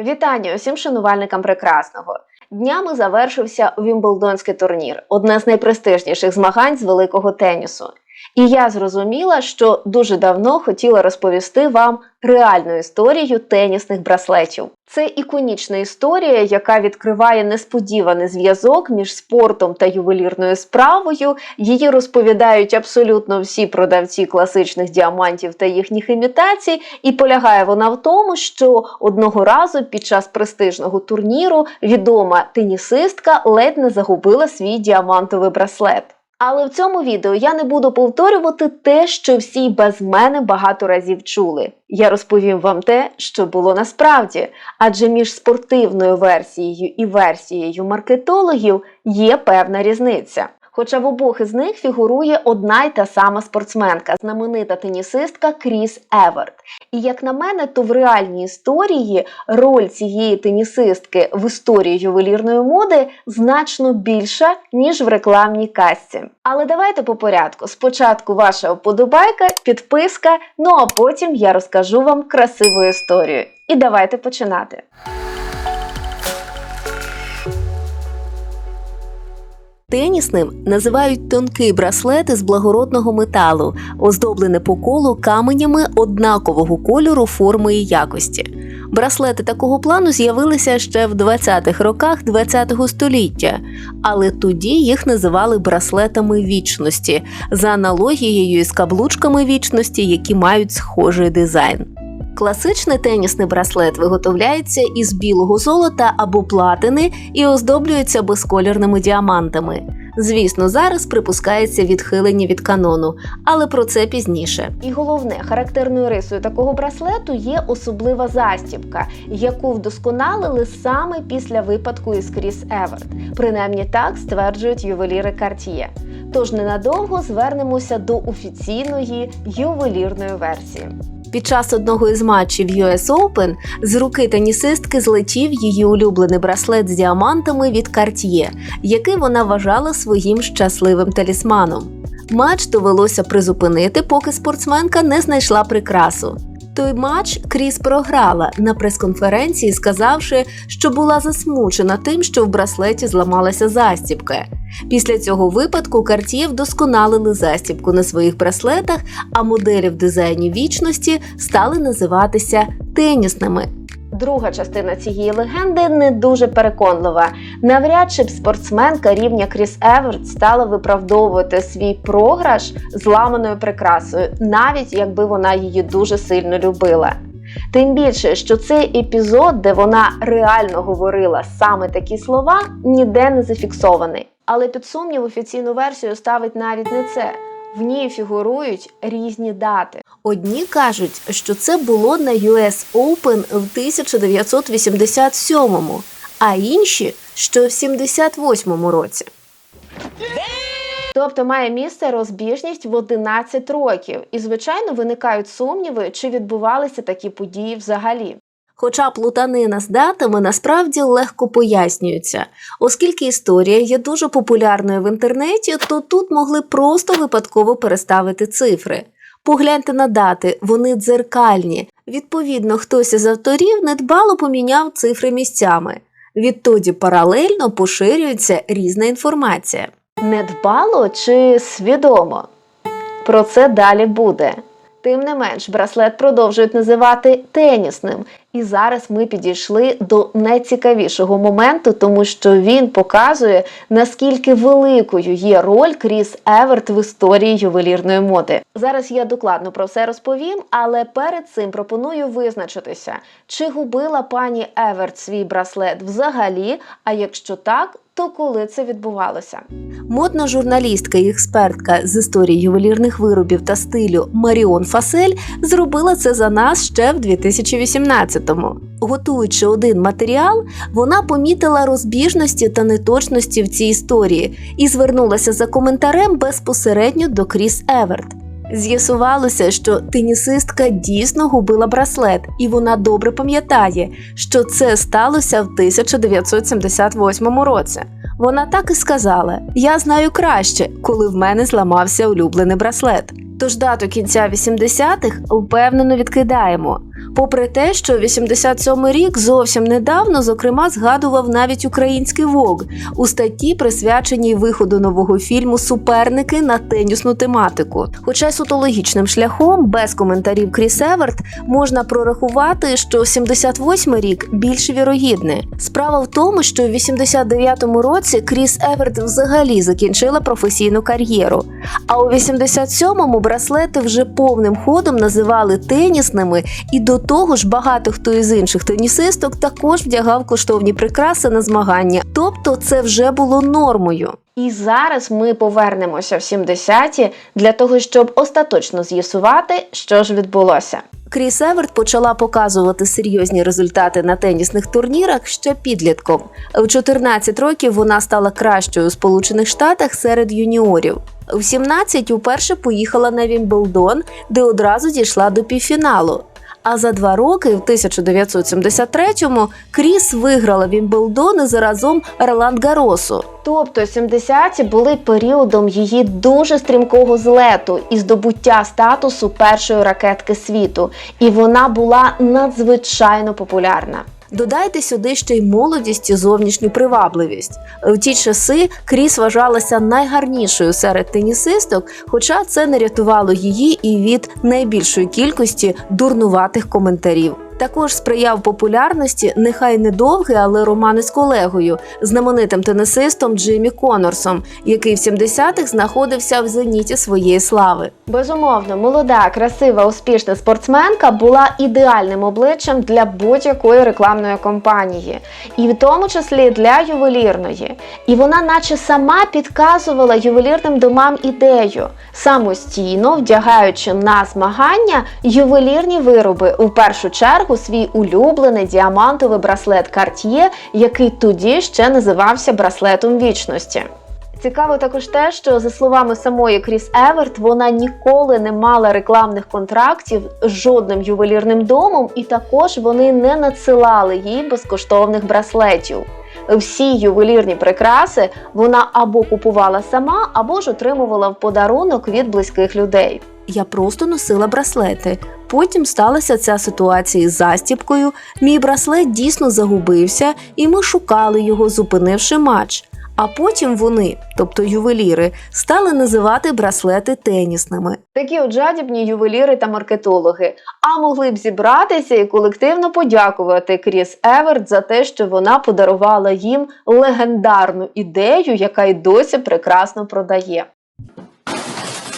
Вітання усім шанувальникам прекрасного. Днями завершився Вімблдонський турнір, одне з найпрестижніших змагань з великого тенісу. І я зрозуміла, що дуже давно хотіла розповісти вам реальну історію тенісних браслетів. Це іконічна історія, яка відкриває несподіваний зв'язок між спортом та ювелірною справою. Її розповідають абсолютно всі продавці класичних діамантів та їхніх імітацій, і полягає вона в тому, що одного разу під час престижного турніру відома тенісистка ледь не загубила свій діамантовий браслет. Але в цьому відео я не буду повторювати те, що всі без мене багато разів чули. Я розповім вам те, що було насправді, адже між спортивною версією і версією маркетологів є певна різниця. Хоча в обох із них фігурує одна й та сама спортсменка, знаменита тенісистка Кріс Еверт. І як на мене, то в реальній історії роль цієї тенісистки в історії ювелірної моди значно більша, ніж в рекламній касці. Але давайте по порядку. Спочатку ваша вподобайка, підписка, ну а потім я розкажу вам красиву історію. І давайте починати. Тенісним називають тонкий браслет із благородного металу, оздоблене по колу каменями однакового кольору, форми і якості. Браслети такого плану з'явилися ще в 20-х роках ХХ століття, але тоді їх називали браслетами вічності за аналогією із каблучками вічності, які мають схожий дизайн. Класичний тенісний браслет виготовляється із білого золота або платини і оздоблюється безколірними діамантами. Звісно, зараз припускається відхилення від канону, але про це пізніше. І головне, характерною рисою такого браслету є особлива застібка, яку вдосконалили саме після випадку із Кріс Еверт. Принаймні так стверджують ювеліри Cartier. Тож ненадовго звернемося до офіційної ювелірної версії. Під час одного із матчів US Open з руки тенісистки злетів її улюблений браслет з діамантами від Cartier, який вона вважала своїм щасливим талісманом. Матч довелося призупинити, поки спортсменка не знайшла прикрасу. Той матч Кріс програла на прес-конференції, сказавши, що була засмучена тим, що в браслеті зламалася застібка. Після цього випадку Cartier вдосконалили застібку на своїх браслетах, а моделі в дизайні вічності стали називатися тенісними. Друга частина цієї легенди не дуже переконлива. Навряд чи б спортсменка рівня Кріс Еверт стала виправдовувати свій програш зламаною прикрасою, навіть якби вона її дуже сильно любила. Тим більше, що цей епізод, де вона реально говорила саме такі слова, ніде не зафіксований. Але під сумнів офіційну версію ставить навіть не це. В ній фігурують різні дати. Одні кажуть, що це було на US Open в 1987-му, а інші, що в 78-му році. Тобто має місце розбіжність в 11 років, і, звичайно, виникають сумніви, чи відбувалися такі події взагалі. Хоча плутанина з датами насправді легко пояснюється, оскільки історія є дуже популярною в інтернеті, то тут могли просто випадково переставити цифри. Погляньте на дати, вони дзеркальні. Відповідно, хтось із авторів недбало поміняв цифри місцями. Відтоді паралельно поширюється різна інформація. Недбало чи свідомо? Про це далі буде. Тим не менш, браслет продовжують називати тенісним. І зараз ми підійшли до найцікавішого моменту, тому що він показує, наскільки великою є роль Кріс Еверт в історії ювелірної моди. Зараз я докладно про все розповім, але перед цим пропоную визначитися, чи губила пані Еверт свій браслет взагалі, а якщо так, то коли це відбувалося? Модна журналістка і експертка з історії ювелірних виробів та стилю Маріон Фасель зробила це за нас ще в 2018-му. Готуючи один матеріал, вона помітила розбіжності та неточності в цій історії і звернулася за коментарем безпосередньо до Кріс Еверт. З'ясувалося, що тенісистка дійсно губила браслет, і вона добре пам'ятає, що це сталося в 1978 році. Вона так і сказала: Я знаю краще, коли в мене зламався улюблений браслет. Тож дату кінця 80-х впевнено відкидаємо. Попри те, що 87-й рік зовсім недавно, зокрема, згадував навіть український Вог у статті, присвяченій виходу нового фільму Суперники на тенісну тематику. Хоча сутологічним шляхом, без коментарів Кріс Еверт, можна прорахувати, що 78-й рік більш вірогідний. Справа в тому, що в 89-му році Кріс Еверт взагалі закінчила професійну кар'єру. А у 87-му браслети вже повним ходом називали тенісними, і до того ж багато хто із інших тенісисток також вдягав коштовні прикраси на змагання. Тобто це вже було нормою. І зараз ми повернемося в 70-ті для того, щоб остаточно з'ясувати, що ж відбулося. Кріс Еверт почала показувати серйозні результати на тенісних турнірах ще підлітком. В 14 років вона стала кращою у Сполучених Штатах серед юніорів. В 17 уперше поїхала на Вімблдон, де одразу дійшла до півфіналу. А за два роки, в 1973-му, Кріс виграла Вімблдон і заразом Роланд Гаросу. Тобто 70-ті були періодом її дуже стрімкого злету і здобуття статусу першої ракетки світу, і вона була надзвичайно популярна. Додайте сюди ще й молодість і зовнішню привабливість. В ті часи Кріс вважалася найгарнішою серед тенісисток, хоча це не рятувало її і від найбільшої кількості дурнуватих коментарів. Також сприяв популярності, нехай недовгий, але роман із колегою, знаменитим тенісистом Джиммі Конорсом, який в 70-х знаходився в зеніті своєї слави. Безумовно, молода, красива, успішна спортсменка була ідеальним обличчям для будь-якої рекламної кампанії, і в тому числі для ювелірної. І вона, наче сама підказувала ювелірним домам ідею, самостійно вдягаючи на змагання ювелірні вироби у першу чергу свій улюблений діамантовий браслет Cartier, який тоді ще називався браслетом вічності. Цікаво також те, що за словами самої Кріс Еверт, вона ніколи не мала рекламних контрактів з жодним ювелірним домом, і також вони не надсилали їй безкоштовних браслетів. Всі ювелірні прикраси вона або купувала сама, або ж отримувала в подарунок від близьких людей. Я просто носила браслети. Потім сталася ця ситуація із застіпкою. Мій браслет дійсно загубився, і ми шукали його, зупинивши матч. А потім вони, тобто ювеліри, стали називати браслети тенісними. Такі от жадібні ювеліри та маркетологи. А могли б зібратися і колективно подякувати Кріс Еверт за те, що вона подарувала їм легендарну ідею, яка й досі прекрасно продає.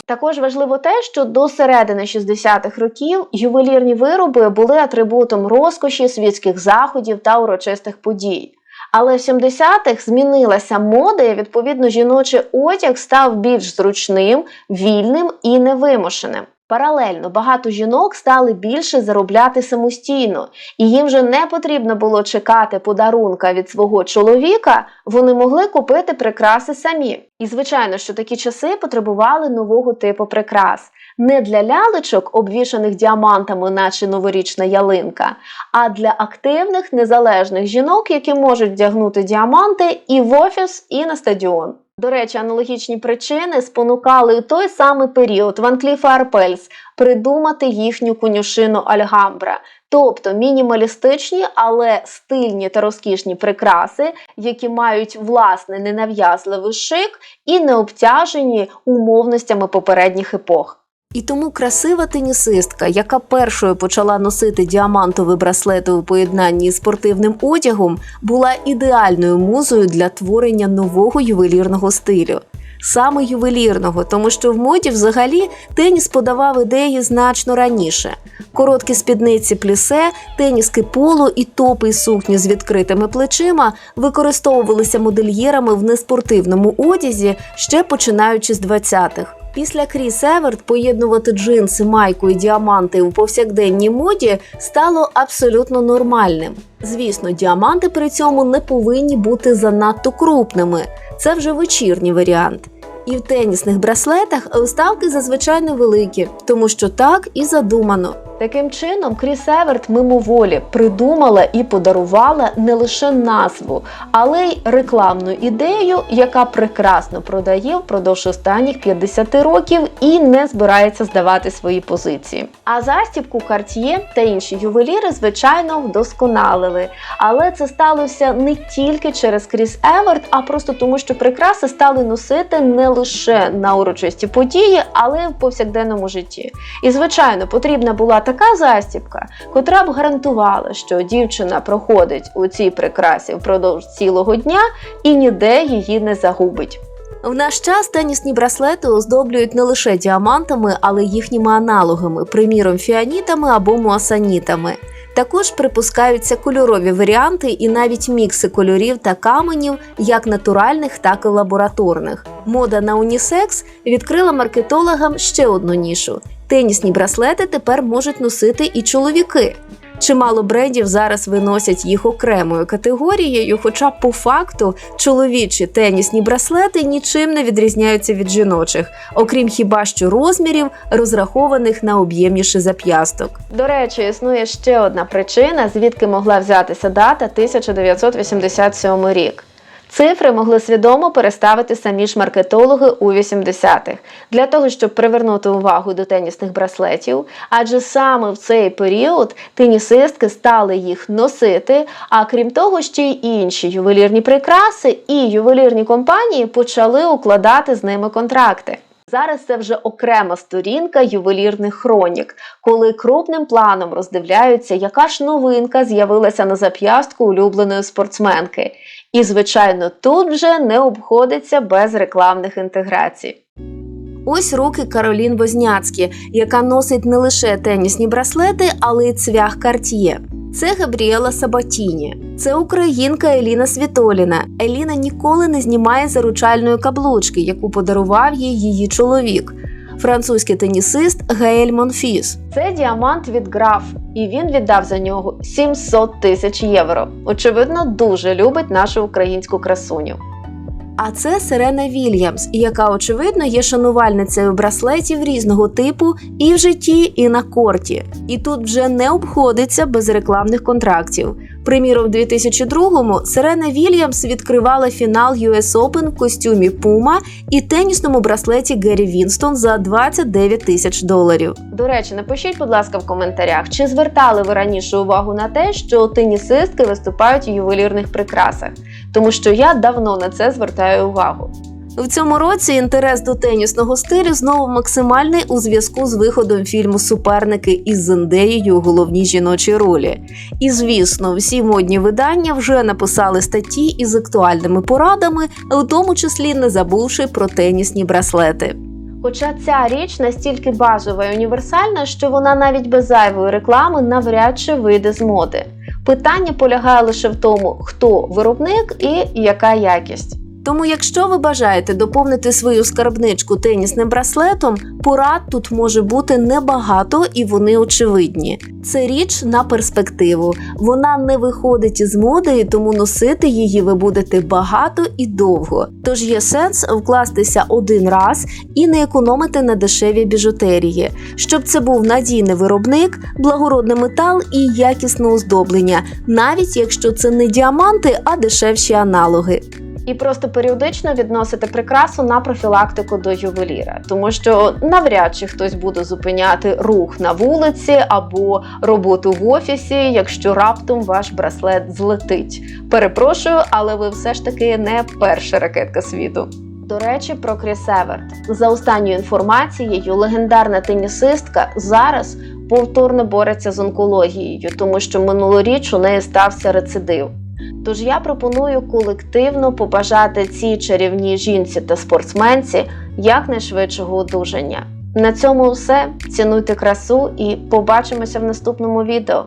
Також важливо те, що до середини 60-х років ювелірні вироби були атрибутом розкоші, світських заходів та урочистих подій. Але в 70-х змінилася мода, і відповідно жіночий одяг став більш зручним, вільним і невимушеним. Паралельно багато жінок стали більше заробляти самостійно, і їм вже не потрібно було чекати подарунка від свого чоловіка, вони могли купити прикраси самі. І звичайно, що такі часи потребували нового типу прикрас. Не для лялечок, обвішаних діамантами, наче новорічна ялинка, а для активних незалежних жінок, які можуть вдягнути діаманти і в офіс, і на стадіон. До речі, аналогічні причини спонукали у той самий період Ван Арпельс придумати їхню конюшину Альгамбра, тобто мінімалістичні, але стильні та розкішні прикраси, які мають власне ненав'язливий шик і не обтяжені умовностями попередніх епох. І тому красива тенісистка, яка першою почала носити діамантові браслети у поєднанні з спортивним одягом, була ідеальною музою для творення нового ювелірного стилю. Саме ювелірного, тому що в моді взагалі теніс подавав ідеї значно раніше. Короткі спідниці плісе, теніски поло і топи й сукні з відкритими плечима використовувалися модельєрами в неспортивному одязі ще починаючи з 20-х. Після Кріс Еверт поєднувати джинси, майку і діаманти у повсякденній моді стало абсолютно нормальним. Звісно, діаманти при цьому не повинні бути занадто крупними. Це вже вечірній варіант. І в тенісних браслетах вставки зазвичай невеликі, тому що так і задумано. Таким чином, Кріс Еверт мимоволі придумала і подарувала не лише назву, але й рекламну ідею, яка прекрасно продає впродовж останніх 50 років і не збирається здавати свої позиції. А застібку Cartier та інші ювеліри, звичайно, вдосконалили. Але це сталося не тільки через Кріс Еверт, а просто тому, що прикраси стали носити не лише на урочисті події, але й в повсякденному житті. І, звичайно, потрібна була така застібка, котра б гарантувала, що дівчина проходить у цій прикрасі впродовж цілого дня і ніде її не загубить. В наш час тенісні браслети оздоблюють не лише діамантами, але й їхніми аналогами, приміром фіанітами або муасанітами. Також припускаються кольорові варіанти і навіть мікси кольорів та каменів, як натуральних, так і лабораторних. Мода на унісекс відкрила маркетологам ще одну нішу. Тенісні браслети тепер можуть носити і чоловіки. Чимало брендів зараз виносять їх окремою категорією, хоча по факту чоловічі тенісні браслети нічим не відрізняються від жіночих, окрім хіба що розмірів, розрахованих на об'ємніший зап'ясток. До речі, існує ще одна причина, звідки могла взятися дата 1987 рік. Цифри могли свідомо переставити самі ж маркетологи у 80-х для того, щоб привернути увагу до тенісних браслетів, адже саме в цей період тенісистки стали їх носити. А крім того, ще й інші ювелірні прикраси і ювелірні компанії почали укладати з ними контракти. Зараз це вже окрема сторінка ювелірних хронік, коли крупним планом роздивляються, яка ж новинка з'явилася на зап'ястку улюбленої спортсменки. І, звичайно, тут вже не обходиться без рекламних інтеграцій. Ось руки Каролін Возняцькі, яка носить не лише тенісні браслети, але й цвях Cartier. Це Габріела Сабатіні. Це українка Еліна Світоліна. Еліна ніколи не знімає заручальної каблучки, яку подарував їй її чоловік. Французький тенісист Гаель Монфіс. Це діамант від граф, і він віддав за нього 700 тисяч євро. Очевидно, дуже любить нашу українську красуню. А це Сирена Вільямс, яка очевидно є шанувальницею браслетів різного типу і в житті, і на корті. І тут вже не обходиться без рекламних контрактів. Приміром, в 2002-му Сирена Вільямс відкривала фінал US Open в костюмі Puma і тенісному браслеті Гері Вінстон за 29 тисяч доларів. До речі, напишіть, будь ласка, в коментарях, чи звертали ви раніше увагу на те, що тенісистки виступають у ювелірних прикрасах, тому що я давно на це звертаю увагу. В цьому році інтерес до тенісного стилю знову максимальний у зв'язку з виходом фільму Суперники із Зендеєю у головній жіночій ролі. І звісно, всі модні видання вже написали статті із актуальними порадами, у тому числі не забувши про тенісні браслети. Хоча ця річ настільки базова і універсальна, що вона навіть без зайвої реклами навряд чи вийде з моди. Питання полягає лише в тому, хто виробник і яка якість. Тому, якщо ви бажаєте доповнити свою скарбничку тенісним браслетом, порад тут може бути небагато і вони очевидні. Це річ на перспективу. Вона не виходить із моди, і тому носити її ви будете багато і довго. Тож є сенс вкластися один раз і не економити на дешевій біжутерії, щоб це був надійний виробник, благородний метал і якісне оздоблення, навіть якщо це не діаманти, а дешевші аналоги. І просто періодично відносити прикрасу на профілактику до ювеліра, тому що навряд чи хтось буде зупиняти рух на вулиці або роботу в офісі, якщо раптом ваш браслет злетить. Перепрошую, але ви все ж таки не перша ракетка світу. До речі, про Кріс Еверт. За останньою інформацією, легендарна тенісистка зараз повторно бореться з онкологією, тому що минулоріч у неї стався рецидив. Тож я пропоную колективно побажати цій чарівній жінці та спортсменці якнайшвидшого одужання. На цьому все. Цінуйте красу і побачимося в наступному відео.